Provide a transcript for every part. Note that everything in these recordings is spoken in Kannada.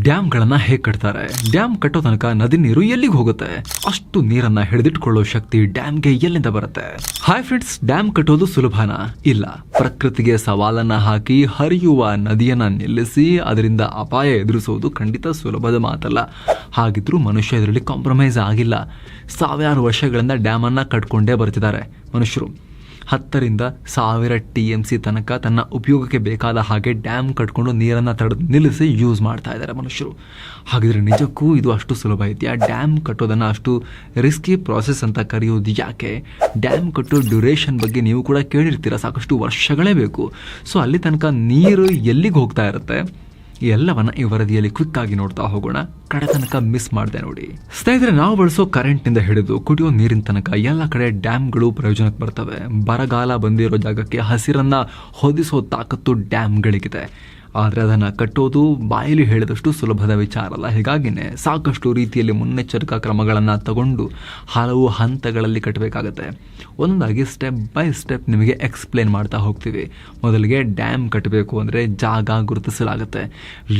ಡ್ಯಾಮ್ಗಳನ್ನ ಹೇಗೆ ಕಟ್ತಾರೆ? ಡ್ಯಾಮ್ ಕಟ್ಟೋ ತನಕ ನದಿ ನೀರು ಎಲ್ಲಿಗೆ ಹೋಗುತ್ತೆ? ಅಷ್ಟು ನೀರನ್ನ ಹಿಡಿದಿಟ್ಕೊಳ್ಳೋ ಶಕ್ತಿ ಡ್ಯಾಮ್ಗೆ ಎಲ್ಲಿಂದ ಬರುತ್ತೆ? ಹಾಯ್ ಫ್ರೆಂಡ್ಸ್ ಡ್ಯಾಮ್ ಕಟ್ಟೋದು ಸುಲಭನಾ? ಇಲ್ಲ. ಪ್ರಕೃತಿಗೆ ಸವಾಲನ್ನ ಹಾಕಿ ಹರಿಯುವ ನದಿಯನ್ನ ನಿಲ್ಲಿಸಿ ಅದರಿಂದ ಅಪಾಯ ಎದುರಿಸೋದು ಖಂಡಿತ ಸುಲಭದ ಮಾತಲ್ಲ. ಹಾಗಿದ್ರೂ ಮನುಷ್ಯ ಇದರಲ್ಲಿ ಕಾಂಪ್ರಮೈಸ್ ಆಗಿಲ್ಲ. ಸಾವಿರಾರು ವರ್ಷಗಳಿಂದ ಡ್ಯಾಮ್ ಅನ್ನ ಕಟ್ಕೊಂಡೇ ಬರ್ತಿದ್ದಾರೆ ಮನುಷ್ಯರು. ಹತ್ತರಿಂದ ಸಾವಿರ ಟಿ ಎಂ ಸಿ ತನಕ ತನ್ನ ಉಪಯೋಗಕ್ಕೆ ಬೇಕಾದ ಹಾಗೆ ಡ್ಯಾಮ್ ಕಟ್ಕೊಂಡು ನೀರನ್ನು ತಡೆದು ನಿಲ್ಲಿಸಿ ಯೂಸ್ ಮಾಡ್ತಾ ಇದ್ದಾರೆ ಮನುಷ್ಯರು. ಹಾಗಿದ್ರೆ ನಿಜಕ್ಕೂ ಇದು ಅಷ್ಟು ಸುಲಭ ಇದೆಯಾ? ಡ್ಯಾಮ್ ಕಟ್ಟೋದನ್ನು ಅಷ್ಟು ರಿಸ್ಕಿ ಪ್ರಾಸೆಸ್ ಅಂತ ಕರೆಯೋದು ಯಾಕೆ? ಡ್ಯಾಮ್ ಕಟ್ಟೋ ಡ್ಯೂರೇಷನ್ ಬಗ್ಗೆ ನೀವು ಕೂಡ ಕೇಳಿರ್ತೀರ? ಸಾಕಷ್ಟು ವರ್ಷಗಳೇ ಬೇಕು. ಸೊ ಅಲ್ಲಿ ತನಕ ನೀರು ಎಲ್ಲಿಗೆ ಹೋಗ್ತಾ ಇರುತ್ತೆ? ಎಲ್ಲವನ್ನ ಈ ವರದಿಯಲ್ಲಿ ಕ್ವಿಕ್ ಆಗಿ ನೋಡ್ತಾ ಹೋಗೋಣ. ಕಡೆ ತನಕ ಮಿಸ್ ಮಾಡಿದೆ ನೋಡಿ. ಸ್ನೇಹಿತರೆ, ನಾವು ಬಳಸೋ ಕರೆಂಟ್ನಿಂದ ಹಿಡಿದು ಕುಡಿಯೋ ನೀರಿನ ತನಕ ಎಲ್ಲ ಕಡೆ ಡ್ಯಾಮ್ಗಳು ಪ್ರಯೋಜನಕ್ಕೆ ಬರ್ತವೆ. ಬರಗಾಲ ಬಂದಿರೋ ಜಾಗಕ್ಕೆ ಹಸಿರನ್ನ ಹೊದಿಸೋ ತಾಕತ್ತು ಡ್ಯಾಮ್ಗಳಿಗಿದೆ ಆದರೆ ಅದನ್ನು ಕಟ್ಟೋದು ಬಾಯಲ್ಲಿ ಹೇಳಿದಷ್ಟು ಸುಲಭದ ವಿಚಾರ ಅಲ್ಲ. ಹೀಗಾಗಿನೇ ಸಾಕಷ್ಟು ರೀತಿಯಲ್ಲಿ ಮುನ್ನೆಚ್ಚರಿಕಾ ಕ್ರಮಗಳನ್ನು ತಗೊಂಡು ಹಲವು ಹಂತಗಳಲ್ಲಿ ಕಟ್ಟಬೇಕಾಗತ್ತೆ ಒಂದಾಗಿ ಸ್ಟೆಪ್ ಬೈ ಸ್ಟೆಪ್ ನಿಮಗೆ ಎಕ್ಸ್ಪ್ಲೇನ್ ಮಾಡ್ತಾ ಹೋಗ್ತೀವಿ. ಮೊದಲಿಗೆ ಡ್ಯಾಮ್ ಕಟ್ಟಬೇಕು ಅಂದರೆ ಜಾಗ ಗುರುತಿಸಲಾಗುತ್ತೆ.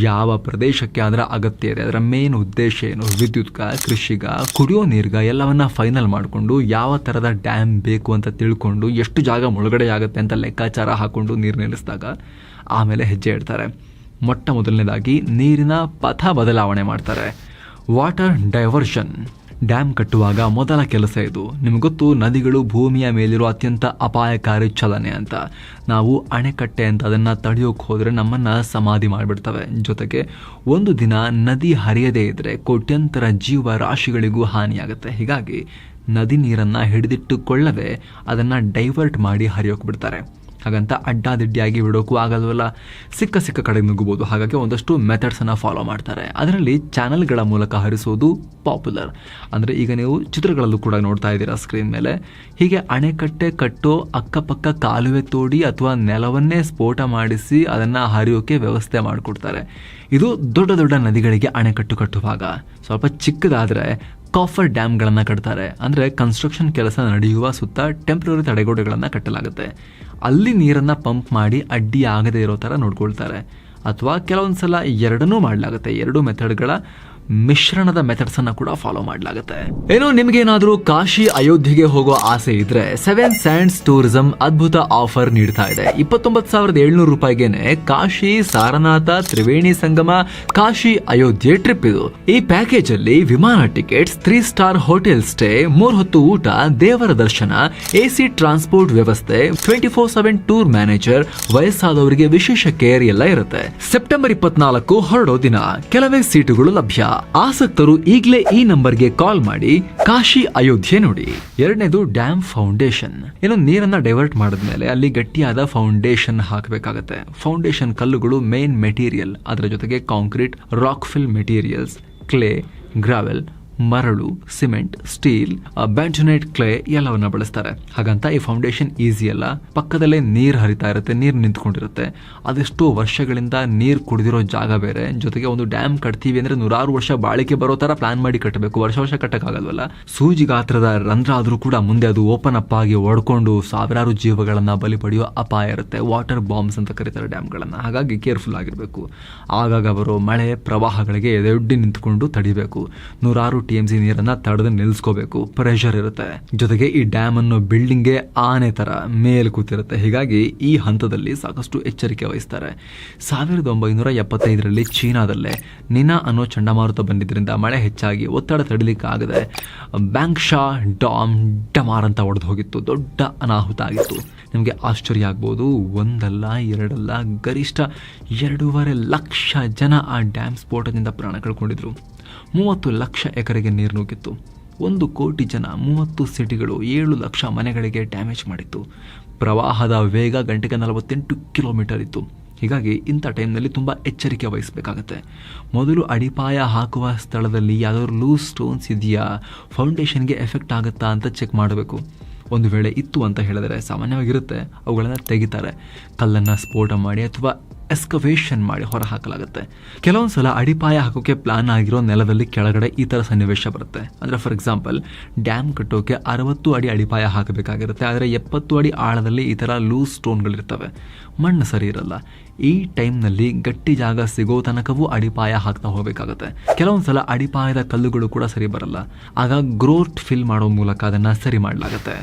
ಯಾವ ಪ್ರದೇಶಕ್ಕೆ ಅದರ ಅಗತ್ಯ ಇದೆ, ಅದರ ಮೇನ್ ಉದ್ದೇಶ ಏನು? ವಿದ್ಯುತ್ಗ, ಕೃಷಿಗ, ಕುಡಿಯೋ ನೀರ್ಗ ಎಲ್ಲವನ್ನ ಫೈನಲ್ ಮಾಡಿಕೊಂಡು ಯಾವ ಥರದ ಡ್ಯಾಮ್ ಬೇಕು ಅಂತ ತಿಳ್ಕೊಂಡು ಎಷ್ಟು ಜಾಗ ಮುಳುಗಡೆ ಆಗುತ್ತೆ ಅಂತ ಲೆಕ್ಕಾಚಾರ ಹಾಕ್ಕೊಂಡು ನೀರು ನಿಲ್ಲಿಸಿದಾಗ ಆಮೇಲೆ ಹೆಜ್ಜೆ ಇಡ್ತಾರೆ. ಮೊಟ್ಟ ಮೊದಲನೇದಾಗಿ ನೀರಿನ ಪಥ ಬದಲಾವಣೆ ಮಾಡ್ತಾರೆ. ವಾಟರ್ ಡೈವರ್ಷನ್ ಡ್ಯಾಮ್ ಕಟ್ಟುವಾಗ ಮೊದಲ ಕೆಲಸ ಇದು. ನಿಮ್ಗೆ ಗೊತ್ತು, ನದಿಗಳು ಭೂಮಿಯ ಮೇಲಿರೋ ಅತ್ಯಂತ ಅಪಾಯಕಾರಿ ಚಲನೆ ಅಂತ. ನಾವು ಅಣೆಕಟ್ಟೆ ಅಂತ ಅದನ್ನು ತಡೆಯೋಕೆ ಹೋದರೆ ನಮ್ಮನ್ನು ಸಮಾಧಿ ಮಾಡಿಬಿಡ್ತವೆ. ಜೊತೆಗೆ ಒಂದು ದಿನ ನದಿ ಹರಿಯದೇ ಇದ್ದರೆ ಕೋಟ್ಯಂತರ ಜೀವ ರಾಶಿಗಳಿಗೂ ಹಾನಿಯಾಗುತ್ತೆ. ಹೀಗಾಗಿ ನದಿ ನೀರನ್ನು ಹಿಡಿದಿಟ್ಟುಕೊಳ್ಳದೆ ಅದನ್ನು ಡೈವರ್ಟ್ ಮಾಡಿ ಹರಿಯೋಕೆ ಬಿಡ್ತಾರೆ. ಹಾಗಂತ ಅಡ್ಡಾದಿಡ್ಡಿಯಾಗಿ ಬಿಡೋಕ್ಕೂ ಆಗಲ್ವಲ್ಲ. ಸಿಕ್ಕ ಸಿಕ್ಕ ಕಡೆ ನುಗ್ಗಬಹುದು ಹಾಗಾಗಿ ಒಂದಷ್ಟು ಮೆಥಡ್ಸನ್ನು ಫಾಲೋ ಮಾಡ್ತಾರೆ. ಅದರಲ್ಲಿ ಚಾನಲ್ಗಳ ಮೂಲಕ ಹರಿಸೋದು ಪಾಪ್ಯುಲರ್ ಅಂದರೆ ಈಗ ನೀವು ಚಿತ್ರಗಳಲ್ಲೂ ಕೂಡ ನೋಡ್ತಾ ಇದ್ದೀರಾ ಸ್ಕ್ರೀನ್ ಮೇಲೆ. ಹೀಗೆ ಅಣೆಕಟ್ಟೆ ಕಟ್ಟೋ ಅಕ್ಕಪಕ್ಕ ಕಾಲುವೆ ತೋಡಿ ಅಥವಾ ನೆಲವನ್ನೇ ಸ್ಫೋಟ ಮಾಡಿಸಿ ಅದನ್ನು ಹರಿಯೋಕೆ ವ್ಯವಸ್ಥೆ ಮಾಡಿಕೊಡ್ತಾರೆ. ಇದು ದೊಡ್ಡ ದೊಡ್ಡ ನದಿಗಳಿಗೆ ಅಣೆಕಟ್ಟು ಕಟ್ಟುವಾಗ. ಸ್ವಲ್ಪ ಚಿಕ್ಕದಾದರೆ ಕಾಫರ್ ಡ್ಯಾಮ್ಗಳನ್ನು ಕಟ್ತಾರೆ. ಅಂದರೆ ಕನ್ಸ್ಟ್ರಕ್ಷನ್ ಕೆಲಸ ನಡೆಯುವ ಸುತ್ತ ಟೆಂಪ್ರರಿ ತಡೆಗೋಡೆಗಳನ್ನು ಕಟ್ಟಲಾಗುತ್ತೆ. ಅಲ್ಲಿ ನೀರನ್ನು ಪಂಪ್ ಮಾಡಿ ಅಡ್ಡಿ ಆಗದೇ ಇರೋ ಥರ ನೋಡ್ಕೊಳ್ತಾರೆ. ಅಥವಾ ಕೆಲವೊಂದು ಸಲ ಎರಡನ್ನೂ ಮಾಡಲಾಗುತ್ತೆ. ಎರಡು ಮೆಥಡ್ಗಳ ಮಿಶ್ರಣದ ಮೆಥಡ್ಸ್ ಅನ್ನ ಕೂಡ ಫಾಲೋ ಮಾಡಲಾಗುತ್ತೆ. ಏನು ನಿಮ್ಗೇನಾದ್ರೂ ಕಾಶಿ ಅಯೋಧ್ಯೆಗೆ ಹೋಗೋ ಆಸೆ ಇದ್ರೆ ಸೆವೆನ್ ಸ್ಯಾಂಡ್ಸ್ ಟೂರಿಸಂ ಅದ್ಭುತ ಆಫರ್ ನೀಡ್ತಾ ಇದೆ. ಇಪ್ಪತ್ತೊಂಬತ್ತು ಸಾವಿರದ ಏಳ್ನೂರು ರೂಪಾಯಿಗೆನೆ ಕಾಶಿ ಸಾರನಾಥ ತ್ರಿವೇಣಿ ಸಂಗಮ, ಕಾಶಿ ಅಯೋಧ್ಯೆ ಟ್ರಿಪ್ ಇದು. ಈ ಪ್ಯಾಕೇಜ್ ಅಲ್ಲಿ ವಿಮಾನ tickets three star hotel stay ಮೂರ್ ಹೊತ್ತು ಊಟ, ದೇವರ ದರ್ಶನ ಎಸಿ ಟ್ರಾನ್ಸ್ಪೋರ್ಟ್ ವ್ಯವಸ್ಥೆ twenty four seven tour manager ವಯಸ್ಸಾದವರಿಗೆ ವಿಶೇಷ ಕೇರ್ ಎಲ್ಲ ಇರುತ್ತೆ. ಸೆಪ್ಟೆಂಬರ್ ಇಪ್ಪತ್ನಾಲ್ಕು ಹೊರಡೋ ದಿನ ಕೆಲವೇ ಸೀಟುಗಳು ಲಭ್ಯ. ಆಸಕ್ತರು ಈಗಲೇ ಈ ನಂಬರ್ಗೆ ಕಾಲ್ ಮಾಡಿ ಕಾಶಿ ಅಯೋಧ್ಯೆ ನೋಡಿ. ಎರಡನೇದು ಡ್ಯಾಮ್ ಫೌಂಡೇಶನ್. ಏನು ನೀರನ್ನ ಡೈವರ್ಟ್ ಮಾಡಿದ್ಮೇಲೆ ಅಲ್ಲಿ ಗಟ್ಟಿಯಾದ ಫೌಂಡೇಶನ್ ಹಾಕಬೇಕಾಗತ್ತೆ. ಫೌಂಡೇಶನ್ ಕಲ್ಲುಗಳು ಮೇನ್ ಮೆಟೀರಿಯಲ್. ಅದರ ಜೊತೆಗೆ concrete, rock fill materials, clay, gravel ಮರಳು, ಸಿಮೆಂಟ್, ಸ್ಟೀಲ್ ಬ್ಯಾಂಟುನೈಟ್ ಕ್ಲೇ ಎಲ್ಲವನ್ನ ಬಳಸ್ತಾರೆ. ಹಾಗಂತ ಈ ಫೌಂಡೇಶನ್ ಈಸಿ ಅಲ್ಲ. ಪಕ್ಕದಲ್ಲೇ ನೀರು ಹರಿತಾ ಇರುತ್ತೆ, ನೀರು ನಿಂತ್ಕೊಂಡಿರುತ್ತೆ. ಅದೆಷ್ಟೋ ವರ್ಷಗಳಿಂದ ನೀರು ಕುಡಿದಿರೋ ಜಾಗ ಬೇರೆ. ಜೊತೆಗೆ ಒಂದು ಡ್ಯಾಮ್ ಕಟ್ತೀವಿ ಅಂದ್ರೆ ನೂರಾರು ವರ್ಷ ಬಾಳಿಕೆ ಬರೋ ತರ ಪ್ಲಾನ್ ಮಾಡಿ ಕಟ್ಟಬೇಕು ವರ್ಷ ವರ್ಷ ಕಟ್ಟಕ್ಕಾಗಲ್ವಲ್ಲ? ಸೂಜಿ ಗಾತ್ರದ ರಂಧ್ರ ಆದ್ರೂ ಕೂಡ ಮುಂದೆ ಅದು ಓಪನ್ ಅಪ್ ಆಗಿ ಒಡ್ಕೊಂಡು ಸಾವಿರಾರು ಜೀವಗಳನ್ನ ಬಲಿ ಪಡೆಯುವ ಅಪಾಯ ಇರುತ್ತೆ. ವಾಟರ್ ಬಾಂಬ್ಸ್ ಅಂತ ಕರೀತಾರೆ ಡ್ಯಾಮ್ಗಳನ್ನ. ಹಾಗಾಗಿ ಕೇರ್ಫುಲ್ ಆಗಿರಬೇಕು. ಆಗಾಗ ಬರೋ ಮಳೆ, ಪ್ರವಾಹಗಳಿಗೆ ಎದೆಯೊಡ್ಡಿ ನಿಂತ್ಕೊಂಡು ತಡಿಬೇಕು. ನೂರಾರು ಟಿ ಎಂ ಸಿ ನೀರನ್ನ ತಡೆದು ನಿಲ್ಸ್ಕೋಬೇಕು. ಪ್ರೆಷರ್ ಇರುತ್ತೆ. ಜೊತೆಗೆ ಈ ಡ್ಯಾಮ್ ಅನ್ನು ಬಿಲ್ಡಿಂಗ್ಗೆ ಆನೆ ತರ ಮೇಲೆ ಕೂತಿರುತ್ತೆ. ಹೀಗಾಗಿ ಈ ಹಂತದಲ್ಲಿ ಸಾಕಷ್ಟು ಎಚ್ಚರಿಕೆ ವಹಿಸ್ತಾರೆ. ಸಾವಿರದ ಒಂಬೈನೂರ ಎಪ್ಪತ್ತೈದರಲ್ಲಿ ಚೀನಾದಲ್ಲೇ ನಿನಾ ಅನ್ನೋ ಚಂಡಮಾರುತ ಬಂದಿದ್ದರಿಂದ ಮಳೆ ಹೆಚ್ಚಾಗಿ ಒತ್ತಡ ತಡಿಲಿಕ್ಕಾಗದೆ ಬ್ಯಾಂಕ್ಷಾ ಡಾಮ್ ಡಮಾರ್ ಅಂತ ಒಡೆದು ಹೋಗಿತ್ತು. ದೊಡ್ಡ ಅನಾಹುತ ಆಗಿತ್ತು. ನಿಮಗೆ ಆಶ್ಚರ್ಯ ಆಗ್ಬೋದು. ಒಂದಲ್ಲ, ಎರಡಲ್ಲ, ಗರಿಷ್ಠ ಎರಡೂವರೆ ಲಕ್ಷ ಜನ ಆ ಡ್ಯಾಮ್ ಸ್ಫೋಟದಿಂದ ಪ್ರಾಣ ಕಳ್ಕೊಂಡಿದ್ರು. ಮೂವತ್ತು ಲಕ್ಷ ಎಕರೆಗೆ ನೀರು ನುಗ್ಗಿತ್ತು. ಒಂದು ಕೋಟಿ ಜನ ಮೂವತ್ತು ಸಿಟಿಗಳು ಏಳು ಲಕ್ಷ ಮನೆಗಳಿಗೆ ಡ್ಯಾಮೇಜ್ ಮಾಡಿತ್ತು. ಪ್ರವಾಹದ ವೇಗ ಗಂಟೆಗೆ ನಲವತ್ತೆಂಟು ಕಿಲೋಮೀಟರ್ ಇತ್ತು. ಹೀಗಾಗಿ ಇಂಥ ಟೈಮ್ನಲ್ಲಿ ತುಂಬ ಎಚ್ಚರಿಕೆ ವಹಿಸಬೇಕಾಗತ್ತೆ. ಮೊದಲು ಅಡಿಪಾಯ ಹಾಕುವ ಸ್ಥಳದಲ್ಲಿ ಯಾವ್ದಾದ್ರು ಲೂಸ್ ಸ್ಟೋನ್ಸ್ ಇದೆಯಾ? ಫೌಂಡೇಶನ್ಗೆ ಎಫೆಕ್ಟ್ ಆಗುತ್ತಾ ಅಂತ ಚೆಕ್ ಮಾಡಬೇಕು. ಒಂದು ವೇಳೆ ಇತ್ತು ಅಂತ ಹೇಳಿದರೆ ಸಾಮಾನ್ಯವಾಗಿರುತ್ತೆ. ಅವುಗಳನ್ನು ತೆಗಿತಾರೆ. ಕಲ್ಲನ್ನು ಸ್ಫೋಟ ಮಾಡಿ ಅಥವಾ ಎಸ್ಕವೇಷನ್ ಮಾಡಿ ಹೊರ ಹಾಕಲಾಗುತ್ತೆ ಕೆಲವೊಂದು ಸಲ ಅಡಿಪಾಯ ಹಾಕೋಕೆ ಪ್ಲಾನ್ ಆಗಿರೋ ನೆಲದಲ್ಲಿ ಕೆಳಗಡೆ ಈ ಥರ ಸನ್ನಿವೇಶ ಬರುತ್ತೆ. ಅಂದರೆ ಫಾರ್ ಎಕ್ಸಾಂಪಲ್ ಡ್ಯಾಮ್ ಕಟ್ಟೋಕೆ ಅರವತ್ತು ಅಡಿ ಅಡಿಪಾಯ ಹಾಕಬೇಕಾಗಿರುತ್ತೆ, ಆದರೆ ಎಪ್ಪತ್ತು ಅಡಿ ಆಳದಲ್ಲಿ ಈ ಥರ ಲೂಸ್ ಸ್ಟೋನ್ಗಳಿರ್ತವೆ ಮಣ್ಣು ಸರಿ ಇರಲ್ಲ. ಈ ಟೈಮ್ನಲ್ಲಿ ಗಟ್ಟಿ ಜಾಗ ಸಿಗೋ ತನಕವೂ ಅಡಿಪಾಯ ಹಾಕ್ತಾ ಹೋಗಬೇಕಾಗುತ್ತೆ. ಕೆಲವೊಂದು ಸಲ ಅಡಿಪಾಯದ ಕಲ್ಲುಗಳು ಕೂಡ ಸರಿ ಬರಲ್ಲ. ಆಗ ಗ್ರೋತ್ ಫಿಲ್ ಮಾಡೋ ಮೂಲಕ ಅದನ್ನು ಸರಿ ಮಾಡಲಾಗುತ್ತೆ.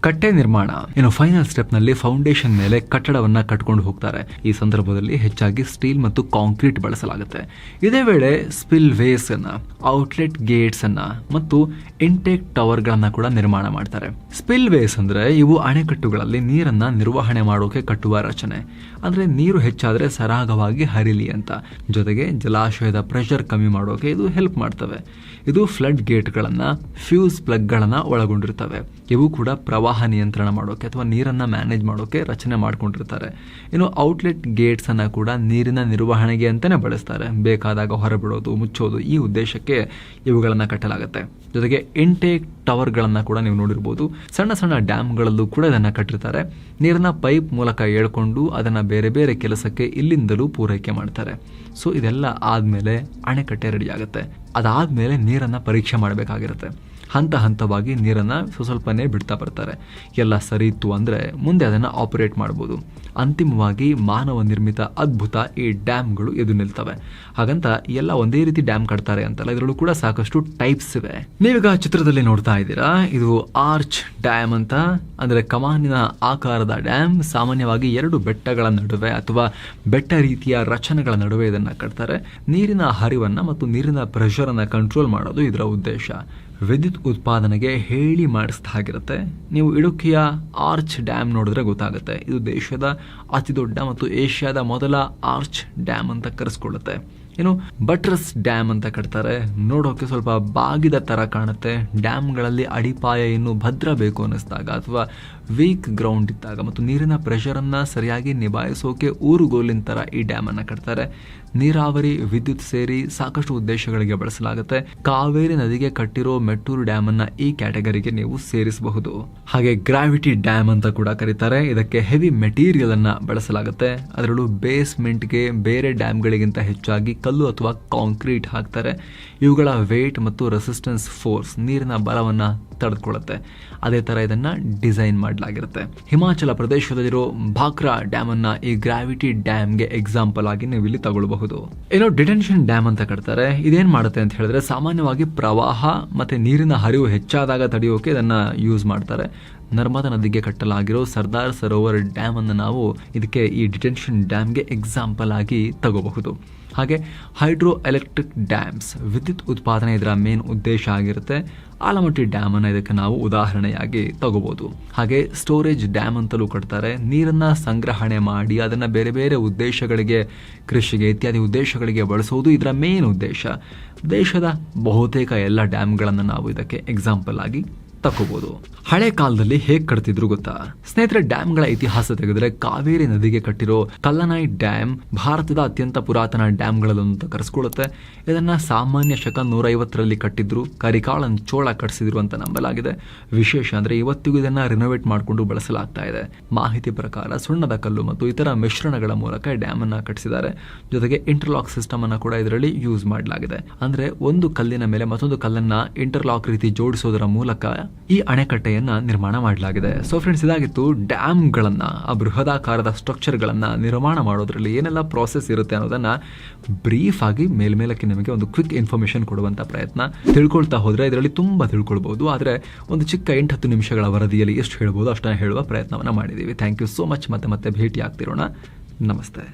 ಕಟ್ಟೆ ನಿರ್ಮಾಣ. ಇನ್ನು ಫೈನಲ್ ಸ್ಟೆಪ್ನಲ್ಲಿ ಫೌಂಡೇಶನ್ ಮೇಲೆ ಕಟ್ಟಡವನ್ನ ಕಟ್ಕೊಂಡು ಹೋಗ್ತಾರೆ. ಈ ಸಂದರ್ಭದಲ್ಲಿ ಹೆಚ್ಚಾಗಿ ಸ್ಟೀಲ್ ಮತ್ತು ಕಾಂಕ್ರೀಟ್ ಬಳಸಲಾಗುತ್ತೆ. ಇದೇ ವೇಳೆ ಸ್ಪಿಲ್ ವೇಸ್ ಅನ್ನ ಔಟ್ಲೆಟ್ ಗೇಟ್ಸ್ ಅನ್ನ ಮತ್ತು ಇಂಟೇಕ್ ಟವರ್ ಗಳನ್ನ ಕೂಡ ನಿರ್ಮಾಣ ಮಾಡ್ತಾರೆ. ಸ್ಪಿಲ್ ವೇಸ್ ಅಂದ್ರೆ ಇವು ಅಣೆಕಟ್ಟುಗಳಲ್ಲಿ ನೀರನ್ನ ನಿರ್ವಹಣೆ ಮಾಡೋಕೆ ಕಟ್ಟುವ ರಚನೆ. ಅಂದ್ರೆ ನೀರು ಹೆಚ್ಚಾದ್ರೆ ಸರಾಗವಾಗಿ ಹರಿಲಿ ಅಂತ. ಜೊತೆಗೆ ಜಲಾಶಯದ ಪ್ರೆಷರ್ ಕಮ್ಮಿ ಮಾಡೋಕೆ ಇದು ಹೆಲ್ಪ್ ಮಾಡ್ತವೆ. ಇದು ಫ್ಲಡ್ ಗೇಟ್ಗಳನ್ನ ಫ್ಯೂಸ್ ಪ್ಲಗ್ಗಳನ್ನ ಒಳಗೊಂಡಿರ್ತವೆ. ಇವು ಕೂಡ ಪ್ರವಾಹ ನಿಯಂತ್ರಣ ಮಾಡೋಕ್ಕೆ ಅಥವಾ ನೀರನ್ನು ಮ್ಯಾನೇಜ್ ಮಾಡೋಕ್ಕೆ ರಚನೆ ಮಾಡ್ಕೊಂಡಿರ್ತಾರೆ. ಇನ್ನು ಔಟ್ಲೆಟ್ ಗೇಟ್ಸನ್ನು ಕೂಡ ನೀರಿನ ನಿರ್ವಹಣೆಗೆ ಅಂತಲೇ ಬಳಸ್ತಾರೆ. ಬೇಕಾದಾಗ ಹೊರಬಿಡೋದು, ಮುಚ್ಚೋದು ಈ ಉದ್ದೇಶಕ್ಕೆ ಇವುಗಳನ್ನು ಕಟ್ಟಲಾಗುತ್ತೆ. ಜೊತೆಗೆ ಇಂಟೇಕ್ ಟವರ್ಗಳನ್ನು ಕೂಡ ನೀವು ನೋಡಿರ್ಬೋದು. ಸಣ್ಣ ಸಣ್ಣ ಡ್ಯಾಮ್ಗಳಲ್ಲೂ ಕೂಡ ಇದನ್ನು ಕಟ್ಟಿರ್ತಾರೆ. ನೀರನ್ನ ಪೈಪ್ ಮೂಲಕ ಎಳ್ಕೊಂಡು ಅದನ್ನು ಬೇರೆ ಬೇರೆ ಕೆಲಸಕ್ಕೆ ಇಲ್ಲಿಂದಲೂ ಪೂರೈಕೆ ಮಾಡ್ತಾರೆ. ಸೊ ಇದೆಲ್ಲ ಆದಮೇಲೆ ಅಣೆಕಟ್ಟೆ ರೆಡಿ ಆಗುತ್ತೆ. ಅದಾದಮೇಲೆ ನೀರನ್ನು ಪರೀಕ್ಷೆ ಮಾಡಬೇಕಾಗಿರುತ್ತೆ. ಹಂತ ಹಂತವಾಗಿ ನೀರನ್ನು ಸ್ವಸ್ವಲ್ಪನೇ ಬಿಡ್ತಾ ಬರ್ತಾರೆ. ಎಲ್ಲ ಸರಿ ಇತ್ತು ಅಂದರೆ ಮುಂದೆ ಅದನ್ನು ಆಪರೇಟ್ ಮಾಡ್ಬೋದು. ಅಂತಿಮವಾಗಿ ಮಾನವ ನಿರ್ಮಿತ ಅದ್ಭುತ ಈ ಡ್ಯಾಮ್ಗಳು ಎದು ನಿಲ್ತವೆ. ಹಾಗಂತ ಎಲ್ಲ ಒಂದೇ ರೀತಿ ಡ್ಯಾಮ್ ಕಟ್ತಾರೆ ಅಂತಲ್ಲ, ಇದರಲ್ಲೂ ಕೂಡ ಸಾಕಷ್ಟು ಟೈಪ್ಸ್ ಇವೆ. ನೀವೀಗ ಚಿತ್ರದಲ್ಲಿ ನೋಡ್ತಾ ಇದ್ದೀರಾ, ಇದು ಆರ್ಚ್ ಡ್ಯಾಮ್ ಅಂತ. ಅಂದರೆ ಕಮಾನಿನ ಆಕಾರದ ಡ್ಯಾಮ್, ಸಾಮಾನ್ಯವಾಗಿ ಎರಡು ಬೆಟ್ಟಗಳ ನಡುವೆ ಅಥವಾ ಬೆಟ್ಟ ರೀತಿಯ ರಚನೆಗಳ ನಡುವೆ ಇದನ್ನು ಕಟ್ತಾರೆ. ನೀರಿನ ಹರಿವನ್ನು ಮತ್ತು ನೀರಿನ ಪ್ರೆಷರನ್ನು ಕಂಟ್ರೋಲ್ ಮಾಡೋದು ಇದರ ಉದ್ದೇಶ. ವಿದ್ಯುತ್ ಉತ್ಪಾದನೆಗೆ ಹೇಳಿ ಮಾಡಿಸಿದ ಹಾಗಿರುತ್ತೆ. ನೀವು ಇಡುಕಿಯ ಆರ್ಚ್ ಡ್ಯಾಮ್ ನೋಡಿದ್ರೆ ಗೊತ್ತಾಗುತ್ತೆ. ಇದು ದೇಶದ ಅತಿ ದೊಡ್ಡ ಮತ್ತು ಏಷ್ಯಾದ ಮೊದಲ ಆರ್ಚ್ ಡ್ಯಾಮ್ ಅಂತ ಕರೆಸ್ಕೊಳ್ಳುತ್ತೆ. ಏನು ಬಟ್ರಸ್ ಡ್ಯಾಮ್ ಅಂತ ಕಟ್ತಾರೆ. ನೋಡೋಕೆ ಸ್ವಲ್ಪ ಬಾಗಿದ ಥರ ಕಾಣುತ್ತೆ. ಡ್ಯಾಮ್ಗಳಲ್ಲಿ ಅಡಿಪಾಯ ಇನ್ನು ಭದ್ರ ಬೇಕು ಅನ್ನಿಸ್ದಾಗ ಅಥವಾ ವೀಕ್ ಗ್ರೌಂಡ್ ಇದ್ದಾಗ ಮತ್ತು ನೀರಿನ ಪ್ರೆಷರನ್ನು ಸರಿಯಾಗಿ ನಿಭಾಯಿಸೋಕೆ ಊರುಗೋಲಿನ ಥರ ಈ ಡ್ಯಾಮ್ ಅನ್ನ ಕಟ್ತಾರೆ. ನೀರಾವರಿ, ವಿದ್ಯುತ್ ಸೇರಿ ಸಾಕಷ್ಟು ಉದ್ದೇಶಗಳಿಗೆ ಬಳಸಲಾಗುತ್ತೆ. ಕಾವೇರಿ ನದಿಗೆ ಕಟ್ಟಿರೋ ಮೆಟ್ಟೂರು ಡ್ಯಾಮ್ ಅನ್ನ ಈ ಕ್ಯಾಟಗರಿಗೆ ನೀವು ಸೇರಿಸಬಹುದು. ಹಾಗೆ ಗ್ರಾವಿಟಿ ಡ್ಯಾಮ್ ಅಂತ ಕೂಡ ಕರೀತಾರೆ. ಇದಕ್ಕೆ ಹೆವಿ ಮೆಟೀರಿಯಲ್ ಅನ್ನ ಬಳಸಲಾಗುತ್ತೆ. ಅದರಲ್ಲೂ ಬೇಸ್ಮೆಂಟ್ಗೆ ಬೇರೆ ಡ್ಯಾಮ್ಗಳಿಗಿಂತ ಹೆಚ್ಚಾಗಿ ಕಲ್ಲು ಅಥವಾ ಕಾಂಕ್ರೀಟ್ ಹಾಕ್ತಾರೆ. ಇವುಗಳ ವೇಟ್ ಮತ್ತು ರೆಸಿಸ್ಟೆನ್ಸ್ ಫೋರ್ಸ್ ನೀರಿನ ಬಲವನ್ನ ತಡೆದುಕೊಳ್ಳುತ್ತೆ. ಅದೇ ತರ ಇದನ್ನ ಡಿಸೈನ್ ಮಾಡಲಾಗಿರುತ್ತೆ ಹಿಮಾಚಲ ಪ್ರದೇಶದಲ್ಲಿರೋ ಭಾಕ್ರಾ ಡ್ಯಾಮ್ ಅನ್ನ ಈ ಗ್ರಾವಿಟಿ ಡ್ಯಾಮ್ಗೆ ಎಕ್ಸಾಂಪಲ್ ಆಗಿ ನೀವು ಇಲ್ಲಿ ತಗೊಳ್ಬಹುದು. ಏನೋ ಡಿಟೆನ್ಷನ್ ಡ್ಯಾಮ್ ಅಂತ ಕಟ್ತಾರೆ. ಇದೇನ್ ಮಾಡುತ್ತೆ ಅಂತ ಹೇಳಿದ್ರೆ ಸಾಮಾನ್ಯವಾಗಿ ಪ್ರವಾಹ ಮತ್ತೆ ನೀರಿನ ಹರಿವು ಹೆಚ್ಚಾದಾಗ ತಡೆಯೋಕೆ ಇದನ್ನ ಯೂಸ್ ಮಾಡ್ತಾರೆ. ನರ್ಮದಾ ನದಿಗೆ ಕಟ್ಟಲಾಗಿರೋ ಸರ್ದಾರ್ ಸರೋವರ್ ಡ್ಯಾಮ್ ಅನ್ನು ನಾವು ಇದಕ್ಕೆ ಈ ಡಿಟೆನ್ಷನ್ ಡ್ಯಾಮ್ಗೆ ಎಕ್ಸಾಂಪಲ್ ಆಗಿ ತಗೋಬಹುದು. ಹಾಗೆ ಹೈಡ್ರೋ ಎಲೆಕ್ಟ್ರಿಕ್ ಡ್ಯಾಮ್ಸ್, ವಿದ್ಯುತ್ ಉತ್ಪಾದನೆ ಇದರ ಮೇನ್ ಉದ್ದೇಶ ಆಗಿರುತ್ತೆ. ಆಲಮಟ್ಟಿ ಡ್ಯಾಮ್ ಅನ್ನ ಇದಕ್ಕೆ ನಾವು ಉದಾಹರಣೆಯಾಗಿ ತಗೋಬಹುದು. ಹಾಗೆ ಸ್ಟೋರೇಜ್ ಡ್ಯಾಮ್ ಅಂತಲೂ ಕಟ್ತಾರೆ ನೀರನ್ನ ಸಂಗ್ರಹಣೆ ಮಾಡಿ ಅದನ್ನ ಬೇರೆ ಬೇರೆ ಉದ್ದೇಶಗಳಿಗೆ, ಕೃಷಿಗೆ ಇತ್ಯಾದಿ ಉದ್ದೇಶಗಳಿಗೆ ಬಳಸೋದು ಇದರ ಮೇನ್ ಉದ್ದೇಶ. ದೇಶದ ಬಹುತೇಕ ಎಲ್ಲ ಡ್ಯಾಮ್ಗಳನ್ನು ನಾವು ಇದಕ್ಕೆ ಎಕ್ಸಾಂಪಲ್ ಆಗಿ ತಕೋಬಹುದು ಹಳೆ ಕಾಲದಲ್ಲಿ ಹೇಗ್ ಕಟ್ತಿದ್ರು ಗೊತ್ತಾ? ಸ್ನೇಹಿತರೆ, ಡ್ಯಾಮ್ಗಳ ಇತಿಹಾಸ ತೆಗೆದ್ರೆ ಕಾವೇರಿ ನದಿಗೆ ಕಟ್ಟಿರೋ ಕಲ್ಲನಾಯಿ ಡ್ಯಾಮ್ ಭಾರತದ ಅತ್ಯಂತ ಪುರಾತನ ಡ್ಯಾಮ್ಗಳಲ್ಲೊಂದು ಅಂತ ಕರೆಸ್ಕೊಳ್ಳುತ್ತೆ. ಇದನ್ನ ಸಾಮಾನ್ಯ ಶಕ ನೂರೈವತ್ತರಲ್ಲಿ ಕಟ್ಟಿದ್ರು, ಕರಿಕಾಳನ್ ಚೋಳ ಕಟ್ಟಿಸಿದ್ರು ಅಂತ ನಂಬಲಾಗಿದೆ. ವಿಶೇಷ ಅಂದ್ರೆ ಇವತ್ತಿಗೂ ಇದನ್ನ ರಿನೋವೇಟ್ ಮಾಡಿಕೊಂಡು ಬಳಸಲಾಗ್ತಾ ಇದೆ. ಮಾಹಿತಿ ಪ್ರಕಾರ ಸುಣ್ಣದ ಕಲ್ಲು ಮತ್ತು ಇತರ ಮಿಶ್ರಣಗಳ ಮೂಲಕ ಡ್ಯಾಮ್ ಅನ್ನ ಕಟ್ಟಿಸಿದ್ದಾರೆ ಜೊತೆಗೆ ಇಂಟರ್ಲಾಕ್ ಸಿಸ್ಟಮ್ ಅನ್ನ ಕೂಡ ಇದರಲ್ಲಿ ಯೂಸ್ ಮಾಡಲಾಗಿದೆ. ಅಂದ್ರೆ ಒಂದು ಕಲ್ಲಿನ ಮೇಲೆ ಮತ್ತೊಂದು ಕಲ್ಲನ್ನ ಇಂಟರ್ಲಾಕ್ ರೀತಿ ಜೋಡಿಸೋದರ ಮೂಲಕ ಈ ಅಣೆಕಟ್ಟೆಯನ್ನು ನಿರ್ಮಾಣ ಮಾಡಲಾಗಿದೆ. ಸೊ ಫ್ರೆಂಡ್ಸ್ ಇದಾಗಿತ್ತು ಡ್ಯಾಮ್ಗಳನ್ನು, ಆ ಬೃಹದಾಕಾರದ ಸ್ಟ್ರಕ್ಚರ್ಗಳನ್ನು ನಿರ್ಮಾಣ ಮಾಡೋದ್ರಲ್ಲಿ ಏನೆಲ್ಲ ಪ್ರಾಸೆಸ್ ಇರುತ್ತೆ ಅನ್ನೋದನ್ನ ಬ್ರೀಫ್ ಆಗಿ ಮೇಲ್ಮೇಲಕ್ಕೆ ನಿಮಗೆ ಒಂದು ಕ್ವಿಕ್ ಇನ್ಫಾರ್ಮೇಶನ್ ಕೊಡುವಂತ ಪ್ರಯತ್ನ. ತಿಳ್ಕೊಳ್ತಾ ಹೋದರೆ ಇದರಲ್ಲಿ ತುಂಬಾ ತಿಳ್ಕೊಳ್ಬೋದು ಆದ್ರೆ ಒಂದು ಚಿಕ್ಕ ಎಂಟು ಹತ್ತು ನಿಮಿಷಗಳ ವರದಿಯಲ್ಲಿ ಎಷ್ಟು ಹೇಳ್ಬೋದು ಅಷ್ಟನ್ನ ಹೇಳುವ ಪ್ರಯತ್ನವನ್ನ ಮಾಡಿದ್ದೀವಿ. ಥ್ಯಾಂಕ್ ಯು ಸೋ ಮಚ್ ಮತ್ತೆ ಮತ್ತೆ ಭೇಟಿ ಆಗ್ತಿರೋಣ ನಮಸ್ತೆ.